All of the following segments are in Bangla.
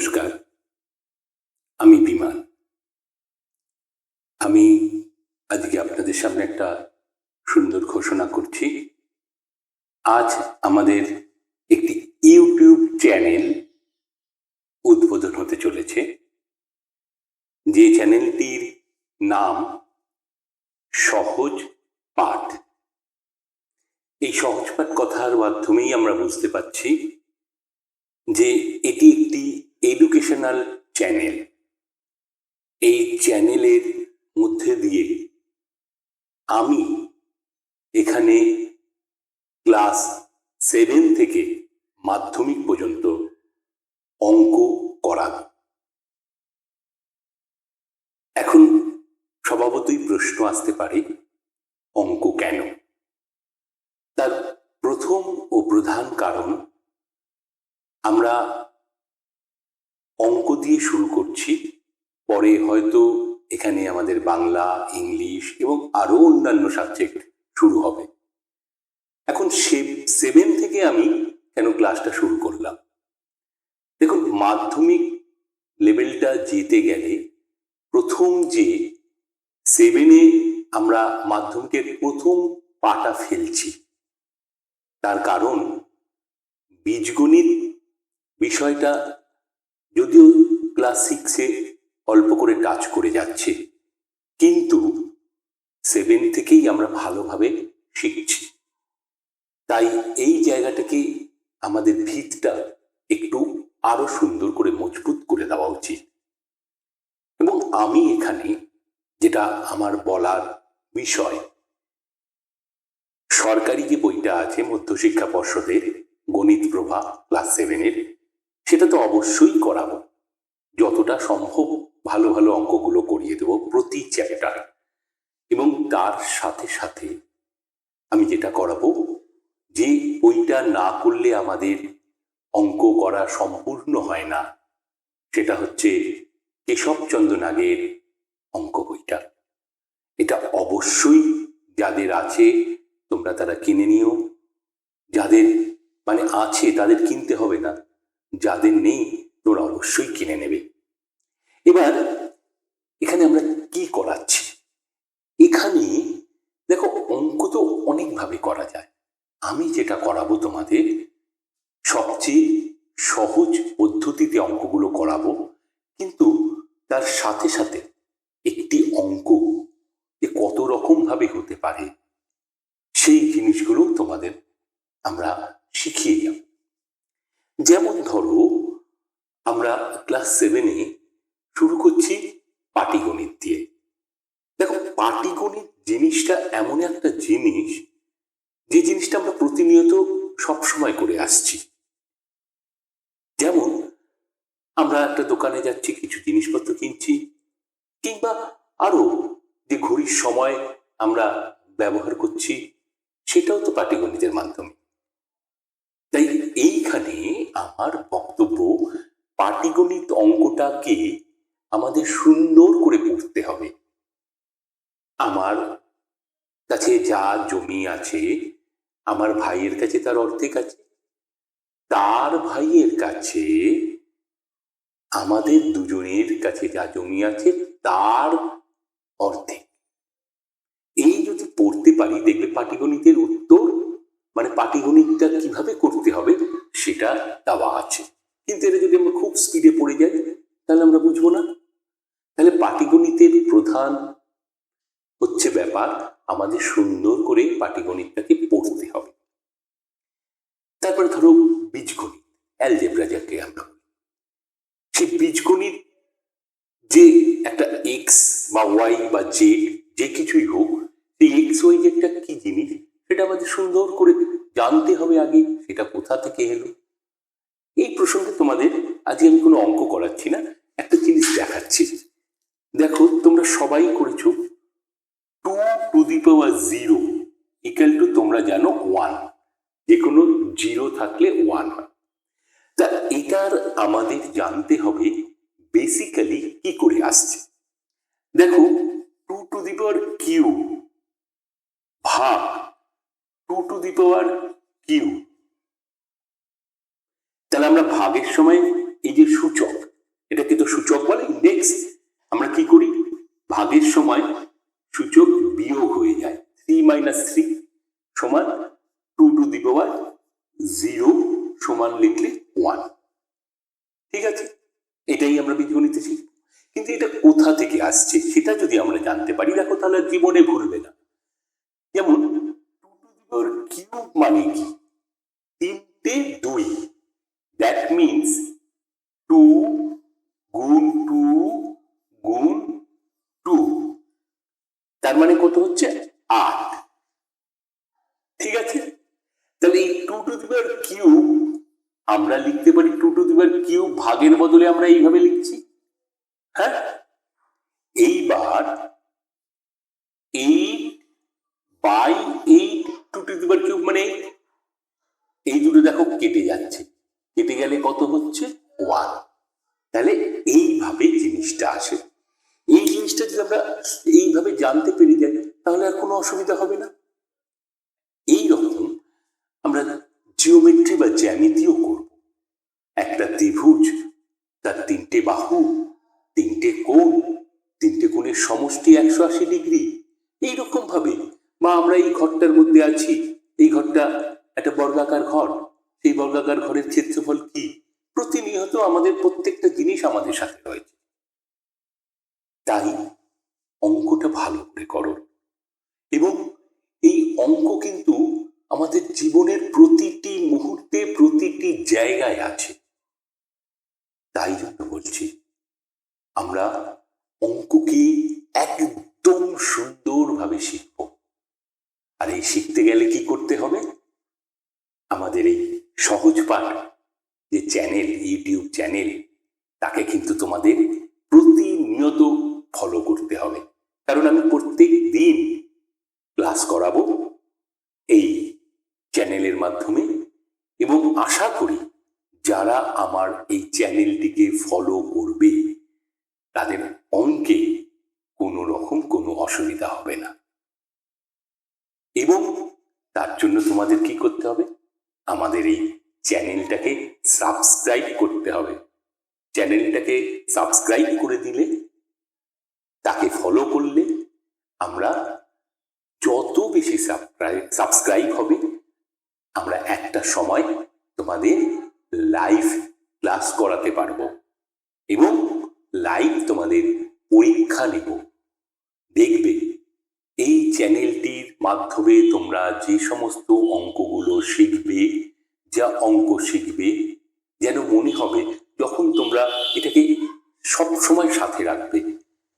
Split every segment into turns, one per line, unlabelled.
নমস্কার। আমি বিমান। আমি আজকে আপনাদের সামনে একটা সুন্দর ঘোষণা করছি। আজ আমাদের একটি ইউটিউব চ্যানেল উদ্বোধন হতে চলেছে। যে চ্যানেলটির নাম সহজ পাঠ। এই সহজ পাঠ কথার মাধ্যমেই আমরা বুঝতে পারছি যে এটি একটি এডুকেশনাল চ্যানেল এই চ্যানেলের মধ্যে দিয়ে আমি এখানে ক্লাস সেভেন থেকে মাধ্যমিক পর্যন্ত অঙ্ক করাব। এখন স্বভাবতই প্রশ্ন আসতে পারে, অঙ্ক কেন? তার প্রথম ও প্রধান কারণ আমরা দিয়ে শুরু করছি। পরে হয়তো এখানে আমাদের বাংলা, ইংলিশ এবং আরও অন্যান্য সাবজেক্ট শুরু হবে। এখন সেভেন থেকে আমি কেন ক্লাসটা শুরু করলাম? দেখুন, মাধ্যমিক লেভেলটা যেতে গেলে প্রথম যে সেভেনে আমরা মাধ্যমিকের প্রথম পাটা ফেলছি। তার কারণ বীজগণিত বিষয়টা যদিও ক্লাস সিক্সে অল্প করে টাচ করে যাচ্ছে। কিন্তু সেভেন থেকেই আমরা ভালোভাবে শিখছি। তাই এই জায়গাটাকে আমাদের ভিতটা একটু আরও সুন্দর করে মজবুত করে দেওয়া উচিত। এবং আমি এখানে যেটা আমার বলার বিষয়, সরকারি যে বইটা আছে মধ্যশিক্ষা পর্ষদের গণিত প্রভা ক্লাস সেভেনের, সেটা তো অবশ্যই করাবো। যতটা সম্ভব ভালো ভালো অঙ্কগুলো করিয়ে দেবো প্রতি চ্যাপ্টার এবং তার সাথে সাথে আমি যেটা করাবো যে বইটা না করলে আমাদের অঙ্ক করা সম্পূর্ণ হয় না, সেটা হচ্ছে কেশবচন্দ্র নাগের অঙ্ক বইটা। এটা অবশ্যই যাদের আছে, তোমরা তারা কিনে নিও। যাদের মানে আছে তাদের কিনতে হবে না, যাদের নেই তোমরা অবশ্যই কিনে নেবে। এবার এখানে আমরা কি করাচ্ছি? এখানে দেখো অঙ্ক তো অনেকভাবে করা যায়। আমি যেটা করাবো তোমাদের, সবচেয়ে সহজ পদ্ধতিতে অঙ্কগুলো করাবো, কিন্তু তার সাথে সাথে একটি অঙ্ক যে কত রকম ভাবে হতে পারে, সেই জিনিসগুলো তোমাদের আমরা শিখিয়ে যাব যেমন ধরো, আমরা ক্লাস সেভেনে শুরু করছি পাটিগণিত দিয়ে। দেখো, পাটিগণিত জিনিসটা এমন একটা জিনিস, যে জিনিসটা আমরা প্রতিনিয়ত সবসময় করে আসছি। যেমন, আমরা একটা দোকানে যাচ্ছি, কিছু জিনিসপত্র কিনছি, কিংবা আরও যে ঘড়ির সময় আমরা ব্যবহার করছি, সেটাও তো পাটিগণিতের মাধ্যমে। তাই এইখানে আমার বক্তব্য, পাটিগণিত অঙ্কটাকে আমাদের সুন্দর করে পড়তে হবে। আমার কাছে যা জমি আছে, আমার ভাইয়ের কাছে তার অর্ধেক আছে। তার ভাইয়ের কাছে আমাদের দুজনের কাছে যা জমি আছে, তার অর্ধেক। এই যদি পড়তে পারি, দেখবে পাটিগণিতের উত্তর মানে পাটিগণিতটা কীভাবে করতে হবে, সেটা দেওয়া আছে। কিন্তু এটা যদি আমরা খুব স্পিডে পড়ে যাই, তাহলে আমরা বুঝব না। পাটিগণিতের প্রধান হচ্ছে ব্যাপার, আমাদের সুন্দর করে পাটিগণিতটাকে পড়তে হবে। তারপরে ধরো বীজগণিত অ্যালজেব্রা যাকে আমরা সেই বীজগণিত যে একটা এক্স বা ওয়াই বা জেড যে কিছুই হোক, সেই এক্স ওয়াই জেডটা কি জিনিস, সেটা আমাদের সুন্দর করে জানতে হবে আগে, সেটা কোথা থেকে এলো? এই প্রসঙ্গে তোমাদের আজকে আমি কোনো অঙ্ক করাচ্ছি না, একটা জিনিস দেখাচ্ছি। দেখো, তোমরা সবাই করেছ two to the power zero equal to তোমরা জানো ওয়ান যে কোনো জিরো থাকলে ওয়ান হয়। তা এটার আমাদের জানতে হবে বেসিক্যালি কি করে আসছে। দেখো two to the power Q ভাগ two to the power Q তাহলে আমরা ভাগের সময় এই যে সূচক, এটাকে তো সূচক বলে ইন্ডেক্স আমরা কি করি? ভাগের সময় সূচক বিয়োগ হয়ে যায়। থ্রি মাইনাস থ্রি সমান two to the power zero সমান লিখলে ওয়ান ঠিক আছে? এটাই আমরা বীজগণিতে শিখব। কিন্তু এটা কোথা থেকে আসছে? সেটা যদি আমরা জানতে পারি, দেখো তাহলে জীবনে ভুলবে না যেমন two to the power cube মানে কি তিনটে দুই দ্যাট মিনস টু গুণ টু গুণ টু তার মানে কত হচ্ছে আট ঠিক আছে তাহলে এই two to the power cube আমরা লিখতে পারি টু টু দি পাওয়ার ভাগের বদলে আমরা এইভাবে লিখছি? হ্যাঁ? এইবার eight by eight two to the power cube মানে এই দুটো দেখো কেটে যাচ্ছে। কেটে গেলে কত হচ্ছে? ওয়ান তাহলে এইভাবে জিনিসটা আসে। এই জিনিসটা যদি আমরা এইভাবে জানতে পেরে যাই, তাহলে আর কোনো অসুবিধা হবে না। এই রকম আমরা জিওমেট্রি বা জ্যামিতিও করব একটা ত্রিভুজ তার তিনটে বাহু, তিনটে কোণ, তিনটে কোণের সমষ্টি একশো আশি ডিগ্রি। এইরকম ভাবে বা আমরা এই ঘরটার মধ্যে আছি, এই ঘরটা একটা বর্গাকার ঘর, সেই বর্গাকার ঘরের ক্ষেত্রফল কি? প্রতিনিয়ত আমাদের প্রত্যেকটা জিনিস আমাদের সাথে রয়েছে। তাই অঙ্কটা ভালো করে করো। এবং এই অঙ্ক কিন্তু আমাদের জীবনের প্রতিটি মুহূর্তে প্রতিটি জায়গায় আছে। তাই জন্য বলছি, আমরা অঙ্ককে একদম সুন্দরভাবে শিখব। আর এই শিখতে গেলে কি করতে হবে? আমাদের এই সহজ পাঠ, যে চ্যানেল, ইউটিউব চ্যানেল, তাকে কিন্তু তোমাদের প্রতিনিয়ত ফলো করতে হবে। কারণ আমি প্রত্যেক দিন ক্লাস করাবো এই চ্যানেলের মাধ্যমে এবং আশা করি যারা আমার এই চ্যানেলটিকে ফলো করবে, তাদের অঙ্কে কোনো রকম কোনো অসুবিধা হবে না। এবং তার জন্য তোমাদের কি করতে হবে? আমাদের এই চ্যানেলটাকে সাবস্ক্রাইব করতে হবে। চ্যানেলটাকে সাবস্ক্রাইব করে দিলে, তাকে ফলো করলে আমরা যত বেশি সাবস্ক্রাইব হবে, আমরা একটা সময় তোমাদের লাইভ ক্লাস করাতে পারব। এবং লাইভ তোমাদের পরীক্ষা নেব। দেখবে, এই চ্যানেলটির মাধ্যমে তোমরা যে সমস্ত অঙ্কগুলো শিখবে, যা অঙ্ক শিখবে, যেন মনে হবে যখন তোমরা এটাকে সব সময় সাথে রাখবে।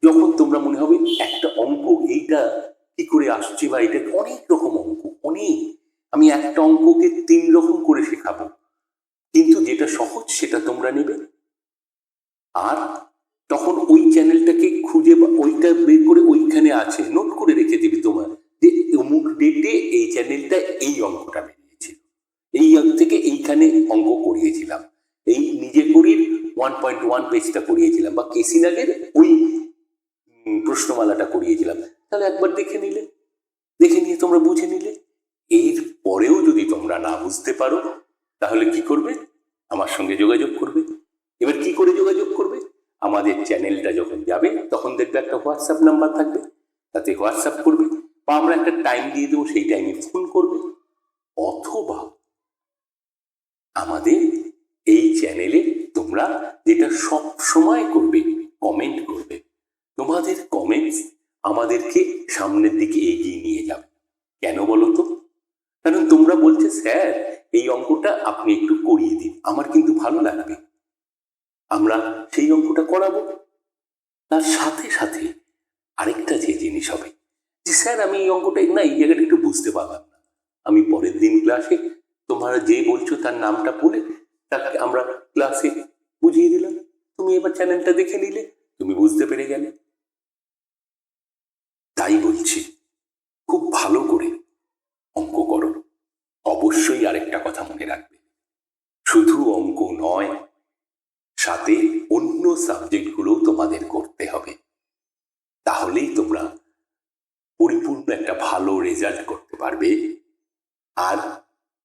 যখন তোমরা মনে হবে একটা অঙ্ক, এইটা কি করে আসছে বা এটা অনেক রকম অঙ্ক, অনেক। আমি একটা অঙ্ককে তিন রকম করে শেখাবো। কিন্তু যেটা সহজ, সেটা তোমরা নেবে। আর তখন ওই চ্যানেলটাকে খুঁজে বা ওইটা বের করে ওইখানে আছে, নোট করে রেখে দিবি তোমার যে অমুক ডেটে এই চ্যানেলটা এই অঙ্কটা বেরিয়েছিল। এই অঙ্ক থেকে এইখানে অঙ্ক করিয়েছিলাম। এই নিজে করির ওয়ান পয়েন্ট ওয়ান পেজটা করিয়েছিলাম বা কেসিনাগের ওই প্রশ্নমালাটা করিয়েছিলাম। তাহলে একবার দেখে নিলে। দেখে নিয়ে তোমরা বুঝে নিলে। এর পরেও যদি তোমরা না বুঝতে পারো তাহলে কি করবে? আমার সঙ্গে যোগাযোগ করবে। এবার কি করে যোগাযোগ করবে? আমাদের চ্যানেলটা যখন যাবে, তখন দেখবে একটা হোয়াটসঅ্যাপ নাম্বার থাকবে। তাতে হোয়াটসঅ্যাপ করবে। বা আমরা একটা টাইম দিয়ে দেবো, সেই টাইমে ফোন করবে। অথবা আমাদের এই চ্যানেলে তোমরা যেটা সব সময় করবে কমেন্ট করবে। তোমাদের কমেন্টস আমাদেরকে সামনের দিকে এগিয়ে নিয়ে যাবে। কেন বলো তো? কারণ তোমরা বলছে, স্যার এই অঙ্কটা আপনি একটু করিয়ে দিন, আমার কিন্তু ভালো লাগবে। আমরা সেই অঙ্কটা করাবো। তার সাথে সাথে আরেকটা যে জিনিস হবে, যে স্যার আমি এই অঙ্কটা, না, এই জায়গাটা একটু বুঝতে পারলাম না। আমি পরের দিন ক্লাসে তোমরা যে বলছো তার নামটা বলে তাকে আমরা ক্লাসে বুঝিয়ে দিলাম। তুমি এবার চ্যানেলটা দেখে নিলে, তুমি বুঝতে পেরে গেলে। তাই বলছি খুব ভালো করে অঙ্ক করো অবশ্যই আরেকটা কথা মনে রাখবে শুধু অঙ্ক নয় সাথে অন্য সাবজেক্টগুলোও তোমাদের করতে হবে তাহলেই তোমরা পরিপূর্ণ একটা ভালো রেজাল্ট করতে পারবে। আর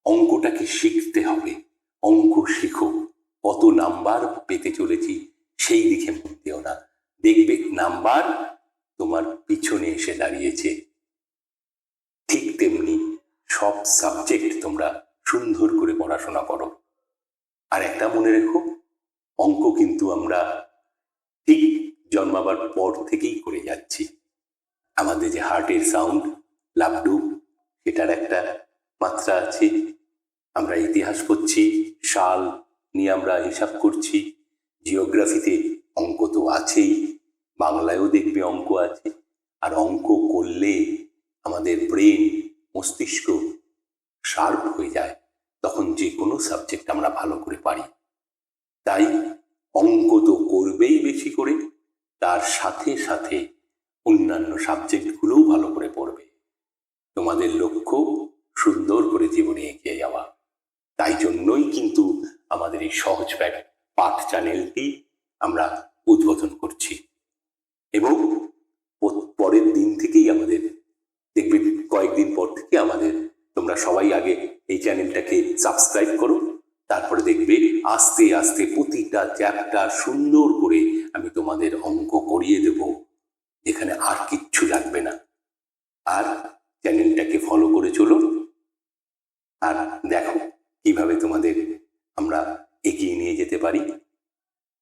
অঙ্কটাকে শিখতে হবে। অঙ্ক শিখো। কত নাম্বার পেতে চলেছি সেই দিকে মন দিও না। দেখবে নাম্বার তোমার পিছনে এসে দাঁড়িয়েছে। ঠিক তেমনি সব সাবজেক্ট তোমরা সুন্দর করে পড়াশোনা করো। আর একটা মনে রেখো, অঙ্ক কিন্তু আমরা ঠিক জন্মাবার পর থেকেই করে যাচ্ছি। আমাদের যে হার্টের সাউন্ড লাভডু সেটার একটা মাত্রা আছে। আমরা ইতিহাস পড়ছি, সাল নিয়ে আমরা হিসাব করছি, জিওগ্রাফিতে অঙ্ক তো আছেই, বাংলায়ও দেখবে অঙ্ক আছে। আর অঙ্ক করলে আমাদের ব্রেন, মস্তিষ্ক শার্প হয়ে যায়, তখন যে কোনো সাবজেক্ট আমরা ভালো করে পারি। তাই অঙ্ক তো করবেই বেশি করে, তার সাথে সাথে অন্যান্য সাবজেক্টগুলোও ভালো করে তোমাদের লক্ষ্য সুন্দর করে জীবনে এগিয়ে যাওয়া। তাই জন্যই কিন্তু আমাদের এই সহজ পাঠ চ্যানেলটি আমরা উদ্বোধন করছি। এবং পরের দিন থেকেই আমাদের, দেখবে কয়েকদিন পর থেকে আমাদের, তোমরা সবাই আগে এই চ্যানেলটাকে সাবস্ক্রাইব করো, তারপরে দেখবে আস্তে আস্তে প্রতিটা চ্যাপ্টার সুন্দর করে আমি তোমাদের অঙ্ক করিয়ে দেব। এখানে আর কিচ্ছু লাগবে না। আর ফলো করে চলুন। আর দেখো, কীভাবে তোমাদের আমরা এগিয়ে নিয়ে যেতে পারি।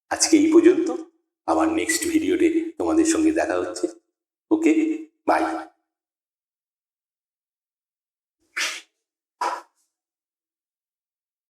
আজকে এই পর্যন্ত। আবার নেক্সট ভিডিওতে তোমাদের সঙ্গে দেখা হচ্ছে। Okay bye